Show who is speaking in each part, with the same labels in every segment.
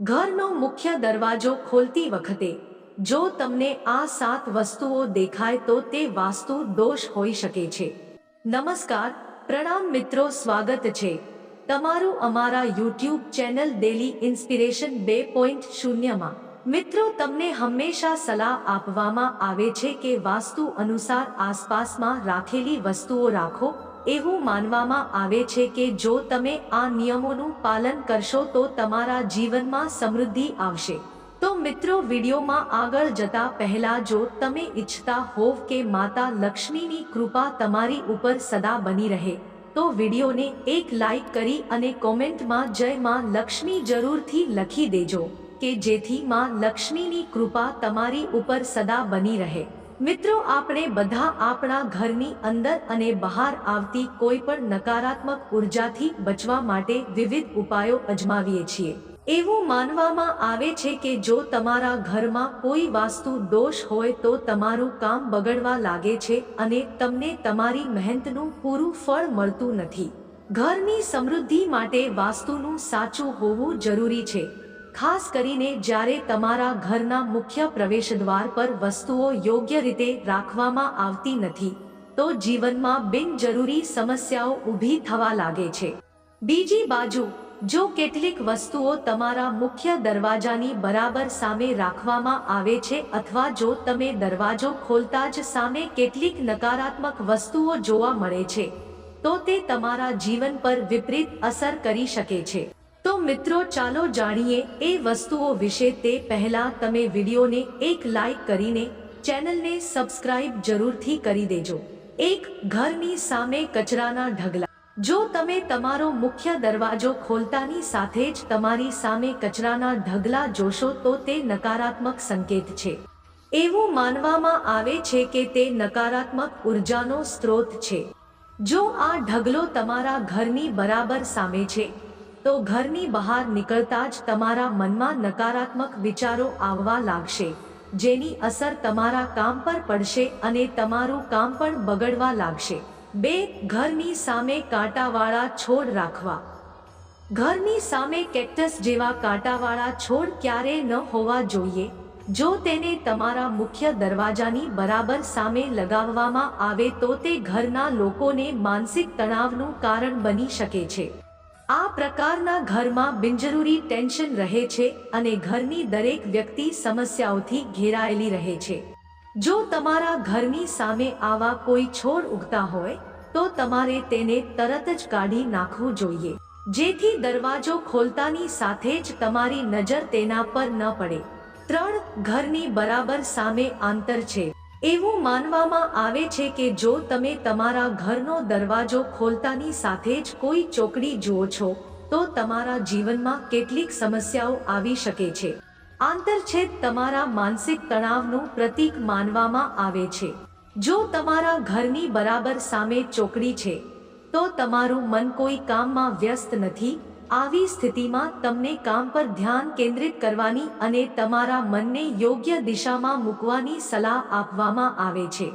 Speaker 1: ઘરનો મુખ્ય દરવાજો ખોલતી વખતે, જો તમને આ સાત વસ્તુઓ દેખાય તો તે વાસ્તુ દોષ હોઈ શકે છે. નમસ્કાર, પ્રણામ મિત્રો, સ્વાગત છે. તમારું અમારા યુટ્યુબ ચેનલ ડેલી ઇન્સ્પિરેશન બે પોઈન્ટ શૂન્યમાં. મિત્રો, તમને હંમેશા સલાહ આપવામાં આવે છે કે વાસ્તુ અનુસાર આસપાસમાં રાખેલી વસ્તુઓ રાખો એવું માનવામાં આવે છે કે જો તમે આ નિયમોનું પાલન કરશો તો તમારા જીવનમાં સમૃદ્ધિ આવશે. તો મિત્રો, વિડીયોમાં આગળ જતા પહેલા જો તમે ઈચ્છતા હોવ કે માતા લક્ષ્મીની કૃપા તમારી ઉપર સદા બની રહે, તો વિડીયોને એક લાઈક કરી અને કોમેન્ટમાં જય માં લક્ષ્મી જરૂરથી લખી દેજો, કે જેથી માં લક્ષ્મીની કૃપા તમારી ઉપર સદા બની રહે. મિત્રો, આપણે બધા આપણા ઘરની અંદર અને બહાર આવતી કોઈ પણ નકારાત્મક ઉર્જાથી બચવા માટે વિવિધ ઉપાયો અજમાવીએ છીએ. એવું માનવામાં આવે છે કે જો તમારા ઘરમાં કોઈ વાસ્તુ દોષ હોય તો તમારું કામ બગડવા લાગે છે અને તમને તમારી મહેનતનું પૂરું ફળ મળતું નથી. ઘરની સમૃદ્ધિ માટે વાસ્તુનું સાચું હોવું જરૂરી છે. ખાસ કરીને જ્યારે તમારા ઘરના મુખ્ય પ્રવેશદ્વાર પર વસ્તુઓ યોગ્ય રીતે રાખવામાં આવતી નથી, તો જીવનમાં બિનજરૂરી સમસ્યાઓ ઊભી થવા લાગે છે. બીજી બાજુ, જો કેટલીક વસ્તુઓ તમારા મુખ્ય દરવાજાની બરાબર સામે રાખવામાં આવે છે અથવા જો તમે દરવાજો ખોલતા જ સામે કેટલીક નકારાત્મક વસ્તુઓ જોવા મળે છે, તો તે તમારા જીવન પર વિપરીત અસર કરી શકે છે. મિત્રો, ચાલો જાણીએ એ વસ્તુઓ વિશે. તે પહેલા તમે વિડીયોને એક લાઈક કરીને ચેનલને સબસ્ક્રાઇબ જરૂરથી કરી દેજો. એક ઘરની સામે કચરાના ઢગલા. જો તમે તમારો મુખ્ય દરવાજો ખોલતાની સાથે જ તમારી સામે કચરાના ઢગલા જોશો, તો તે નકારાત્મક સંકેત છે. એવું માનવામાં આવે છે કે તે નકારાત્મક ઉર્જાનો સ્ત્રોત છે. જો આ ઢગલો તમારા ઘરની બરાબર સામે છે તો ઘરની બહાર નીકળતા જ તમારા મનમાં નકારાત્મક વિચારો આવવા લાગશે, જેની અસર તમારા કામ પર પડશે અને તમારું કામ પણ બગડવા લાગશે. બે, ઘરની સામે કાંટાવાળા છોડ રાખવા. ઘરની સામે કેક્ટસ જેવા કાંટાવાળા છોડ ક્યારે ન હોવા જોઈએ, જો તેને તમારા મુખ્ય દરવાજાની બરાબર સામે લગાવવામાં આવે તો તે ઘરના લોકોને માનસિક તણાવનું કારણ બની શકે છે. આ પ્રકારના ઘરમાં બિનજરૂરી ટેન્શન રહે છે અને ઘરની દરેક વ્યક્તિ સમસ્યાઓથી ઘેરાયેલી રહે છે. જો તમારા ઘરની સામે આવા કોઈ છોડ ઉગતા હોય, તો તમારે તેને તરત જ કાઢી નાખવું જોઈએ. જેથી દરવાજો ખોલતાની સાથે જ તમારી નજર તેના પર ન પડે. ત્રણ, ઘરની બરાબર સામે આંતર છે. એવું માનવામાં આવે છે કે જો તમે તમારા ઘરનો દરવાજો ખોલતાની સાથે જ કોઈ ચોકડી જુઓ છો, તો તમારા જીવનમાં કેટલીક સમસ્યાઓ આવી શકે છે. આંતરછેદ તમારા માનસિક તણાવનું પ્રતીક માનવામાં આવે છે. જો તમારા ઘરની બરાબર સામે ચોકડી છે, તો તમારું મન કોઈ કામમાં વ્યસ્ત નથી આવી સ્થિતિમાં તમને કામ પર ધ્યાન કેન્દ્રિત કરવાની અને તમારા મનને યોગ્ય દિશામાં મૂકવાની સલાહ આપવામાં આવે છે.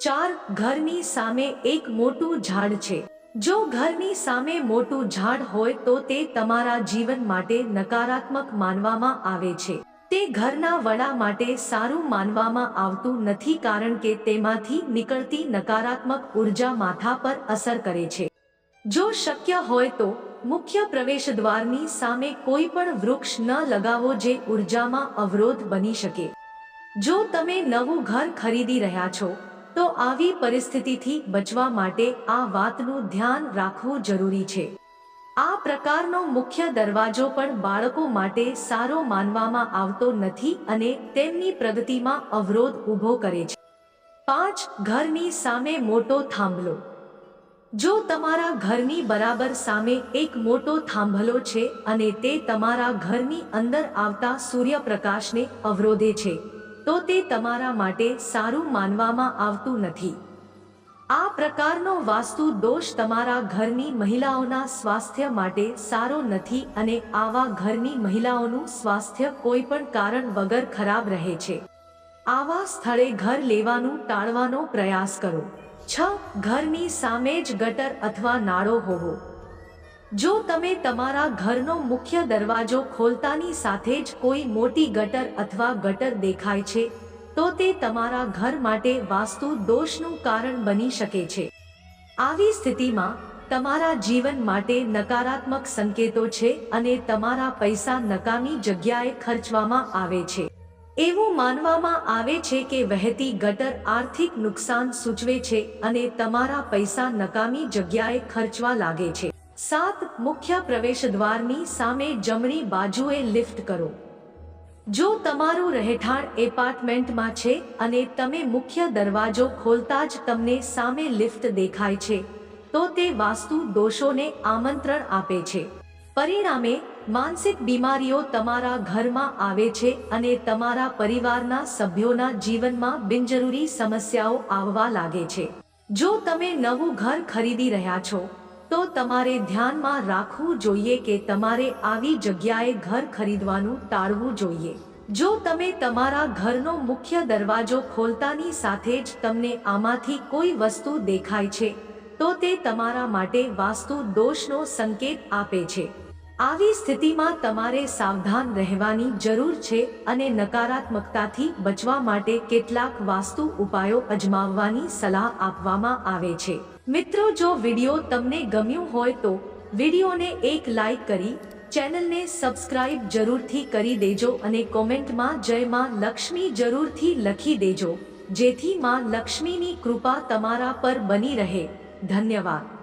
Speaker 1: ચાર, ઘરની સામે એક મોટું ઝાડ છે. જો ઘરની સામે મોટું ઝાડ હોય તો તે તમારા જીવન માટે નકારાત્મક માનવામાં આવે છે. તે ઘરના વડા માટે સારું માનવામાં આવતું નથી કારણ કે તેમાંથી નીકળતી નકારાત્મક ઊર્જા માથા પર અસર કરે છે. જો શક્ય હોય તો મુખ્ય પ્રવેશદ્વારની સામે કોઈ પણ વૃક્ષ ન લગાવો જે ઉર્જામાં અવરોધ બની શકે. જો તમે નવું ઘર ખરીદી રહ્યા છો, તો આવી પરિસ્થિતિથી બચવા માટે આ વાતનું ધ્યાન રાખવું જરૂરી છે. આ પ્રકારનો મુખ્ય દરવાજો પણ બાળકો માટે સારો માનવામાં આવતો નથી અને તેમની પ્રગતિમાં અવરોધ ઊભો કરે છે. પાંચ, ઘરની સામે મોટો થાંભલો. જો તમારા ઘરની બરાબર સામે એક મોટો થાંભલો છે અને તે તમારા ઘરની અંદર આવતા સૂર્યપ્રકાશને અવરોધે છે, તો તે તમારા માટે સારું માનવામાં આવતું નથી. આ પ્રકારનો વાસ્તુ દોષ તમારા ઘરની મહિલાઓના સ્વાસ્થ્ય માટે સારો નથી અને આવા ઘરની મહિલાઓનું સ્વાસ્થ્ય કોઈ પણ કારણ વગર ખરાબ રહે છે. આવા સ્થળે ઘર લેવાનું ટાળવાનો પ્રયાસ કરો. છ ઘરની સામે જ ગટર અથવા નાળો હોવો. જો તમે તમારા ઘરનો મુખ્ય દરવાજો ખોલતાની સાથે જ કોઈ મોટી ગટર અથવા ગટર દેખાય છે, તો તે તમારા ઘર માટે વાસ્તુ દોષનું કારણ બની શકે છે. આવી સ્થિતિમાં, તમારા જીવન માટે નકારાત્મક સંકેતો છે અને તમારા પૈસા નકામી જગ્યાએ ખર્ચવામાં આવે છે. એવું માનવામાં આવે છે કે વહેતી ગટર આર્થિક નુકસાન સૂચવે છે અને તમારા પૈસા નકામી જગ્યાએ ખર્ચવા લાગે છે. સાત, મુખ્ય પ્રવેશદ્વારની સામે જમણી બાજુએ લિફ્ટ કરો. જો તમારું રહેઠાણ એપાર્ટમેન્ટમાં છે અને તમે મુખ્ય દરવાજો ખોલતા જ તમને સામે લિફ્ટ દેખાય છે, તો તે વાસ્તુ દોષોને આમંત્રણ આપે છે. પરિણામે, માનસિક બીમારીઓ તમારા ઘરમાં આવે છે અને તમારા પરિવારના સભ્યોના જીવનમાં બિનજરૂરી સમસ્યાઓ આવવા લાગે છે. જો તમે નવું ઘર ખરીદી રહ્યા છો, તો તમારે ધ્યાનમાં રાખવું જોઈએ કે તમારે આવી જગ્યાએ ઘર ખરીદવાનું ટાળવું જોઈએ. જો તમે તમારા ઘરનો મુખ્ય દરવાજો ખોલતાની સાથે જ તમને આમાંથી કોઈ વસ્તુ દેખાય છે તો તે તમારા માટે વાસ્તુ દોષનો સંકેત આપે છે. આવી સ્થિતિમાં તમારે સાવધાન રહેવાની જરૂર છે અને નકારાત્મકતાથી બચવા માટે કેટલાક વાસ્તુ ઉપાયો અજમાવવાની સલાહ આપવામાં આવે છે. મિત્રો, જો વીડિયો તમને ગમ્યું હોય તો વિડિયોને એક લાઈક કરી, ચેનલને સબસ્ક્રાઇબ જરૂરથી કરી દેજો અને કોમેન્ટમાં જય માં લક્ષ્મી જરૂરથી લખી દેજો, જેથી માં લક્ષ્મીની કૃપા તમારા પર બની રહે. ધન્યવાદ